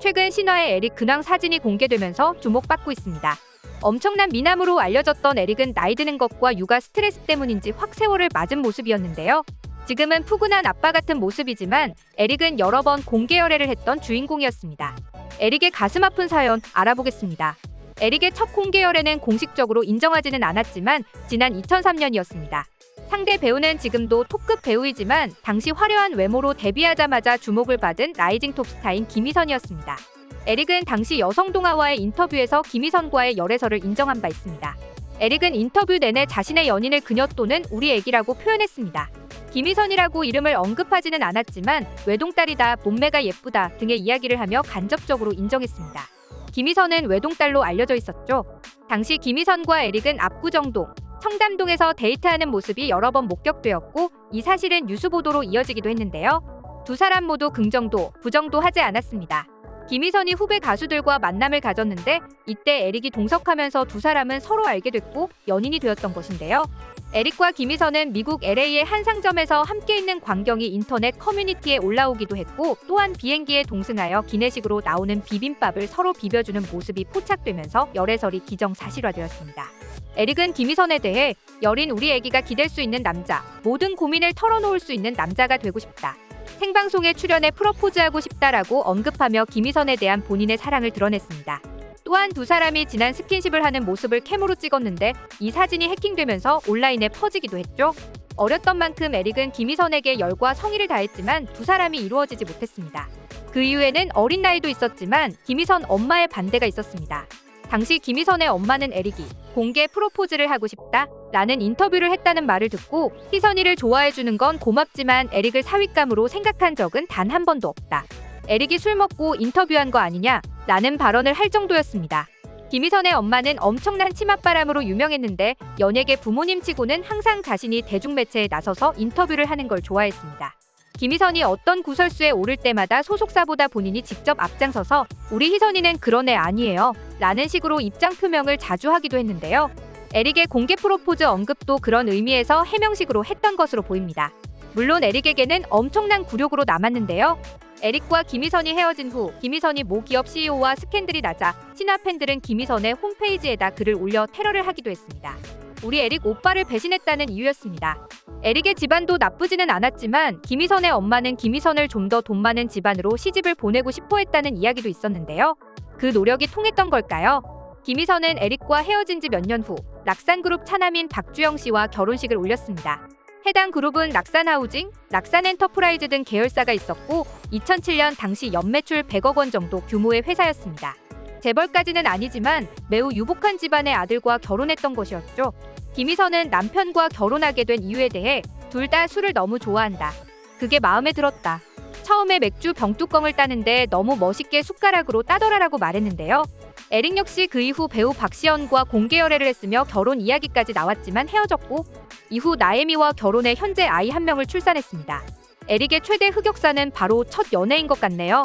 최근 신화의 에릭 근황 사진이 공개되면서 주목받고 있습니다. 엄청난 미남으로 알려졌던 에릭은 나이 드는 것과 육아 스트레스 때문인지 확 세월을 맞은 모습이었는데요. 지금은 푸근한 아빠 같은 모습이지만 에릭은 여러 번 공개 열애를 했던 주인공이었습니다. 에릭의 가슴 아픈 사연 알아보겠습니다. 에릭의 첫 공개 열애는 공식적으로 인정하지는 않았지만 지난 2003년이었습니다. 상대 배우는 지금도 톱급 배우이지만 당시 화려한 외모로 데뷔하자마자 주목을 받은 라이징 톱스타인 김희선이었습니다. 에릭은 당시 여성 동화와의 인터뷰에서 김희선과의 열애설을 인정한 바 있습니다. 에릭은 인터뷰 내내 자신의 연인을 그녀 또는 우리 애기라고 표현했습니다. 김희선이라고 이름을 언급하지는 않았지만 외동딸이다, 몸매가 예쁘다 등의 이야기를 하며 간접적으로 인정했습니다. 김희선은 외동딸로 알려져 있었죠. 당시 김희선과 에릭은 압구정동, 청담동에서 데이트하는 모습이 여러 번 목격되었고 이 사실은 뉴스 보도로 이어지기도 했는데요. 두 사람 모두 긍정도, 부정도 하지 않았습니다. 김희선이 후배 가수들과 만남을 가졌는데 이때 에릭이 동석하면서 두 사람은 서로 알게 됐고 연인이 되었던 것인데요. 에릭과 김희선은 미국 LA의 한 상점에서 함께 있는 광경이 인터넷 커뮤니티에 올라오기도 했고 또한 비행기에 동승하여 기내식으로 나오는 비빔밥을 서로 비벼주는 모습이 포착되면서 열애설이 기정사실화되었습니다. 에릭은 김희선에 대해 여린 우리 애기가 기댈 수 있는 남자, 모든 고민을 털어놓을 수 있는 남자가 되고 싶다. 생방송에 출연해 프로포즈하고 싶다라고 언급하며 김희선에 대한 본인의 사랑을 드러냈습니다. 또한 두 사람이 지난 스킨십을 하는 모습을 캠으로 찍었는데 이 사진이 해킹되면서 온라인에 퍼지기도 했죠. 어렸던 만큼 에릭은 김희선에게 열과 성의를 다했지만 두 사람이 이루어지지 못했습니다. 그 이후에는 어린 나이도 있었지만 김희선 엄마의 반대가 있었습니다. 당시 김희선의 엄마는 에릭이 공개 프로포즈를 하고 싶다 라는 인터뷰를 했다는 말을 듣고 희선이를 좋아해주는 건 고맙지만 에릭을 사윗감으로 생각한 적은 단 한 번도 없다. 에릭이 술 먹고 인터뷰한 거 아니냐 라는 발언을 할 정도였습니다. 김희선의 엄마는 엄청난 치맛바람으로 유명했는데 연예계 부모님 치고는 항상 자신이 대중매체에 나서서 인터뷰를 하는 걸 좋아했습니다. 김희선이 어떤 구설수에 오를 때마다 소속사보다 본인이 직접 앞장서서 우리 희선이는 그런 애 아니에요 라는 식으로 입장 표명을 자주 하기도 했는데요. 에릭의 공개 프로포즈 언급도 그런 의미에서 해명식으로 했던 것으로 보입니다. 물론 에릭에게는 엄청난 굴욕으로 남았는데요. 에릭과 김희선이 헤어진 후 김희선이 모 기업 CEO와 스캔들이 나자 신화 팬들은 김희선의 홈페이지에다 글을 올려 테러를 하기도 했습니다. 우리 에릭 오빠를 배신했다는 이유였습니다. 에릭의 집안도 나쁘지는 않았지만 김희선의 엄마는 김희선을 좀 더 돈 많은 집안으로 시집을 보내고 싶어 했다는 이야기도 있었는데요. 그 노력이 통했던 걸까요? 김희선은 에릭과 헤어진 지 몇 년 후 락산그룹 차남인 박주영 씨와 결혼식을 올렸습니다. 해당 그룹은 락산하우징, 락산엔터프라이즈 등 계열사가 있었고 2007년 당시 연매출 100억 원 정도 규모의 회사였습니다. 재벌까지는 아니지만 매우 유복한 집안의 아들과 결혼했던 것이었죠. 김희선은 남편과 결혼하게 된 이유에 대해 둘 다 술을 너무 좋아한다. 그게 마음에 들었다. 처음에 맥주 병뚜껑을 따는데 너무 멋있게 숟가락으로 따더라라고 말했는데요. 에릭 역시 그 이후 배우 박시연과 공개 열애를 했으며 결혼 이야기까지 나왔지만 헤어졌고 이후 나혜미와 결혼해 현재 아이 한 명을 출산했습니다. 에릭의 최대 흑역사는 바로 첫 연애인 것 같네요.